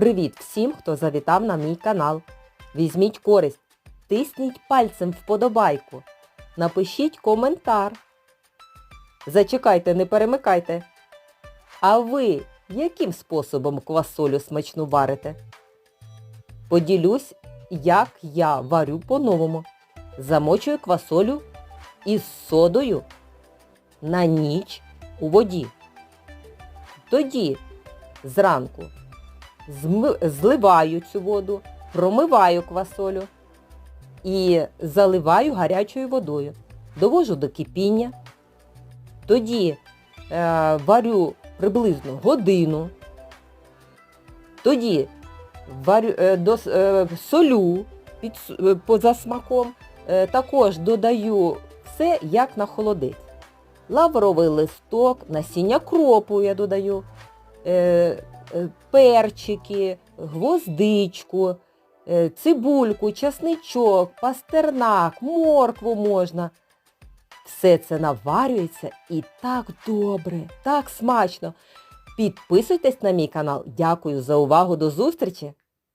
Привіт всім, хто завітав на мій канал. Візьміть користь, тисніть пальцем вподобайку, напишіть коментар. Зачекайте, не перемикайте. А ви яким способом квасолю смачну варите? Поділюсь, як я варю по-новому. Замочую квасолю із содою на ніч у воді. Тоді зранку зливаю цю воду, промиваю квасолю і заливаю гарячою водою. Довожу до кипіння. Тоді е, варю приблизно годину. Тоді варю, е, дос, е, солю під, е, поза смаком. Е, також додаю все як на холодець. Лавровий листок, насіння кропу я додаю, перчики, гвоздичку, е, цибульку, часничок, пастернак, моркву можна. Все це наварюється і так добре, так смачно. Підписуйтесь на мій канал. Дякую за увагу. До зустрічі!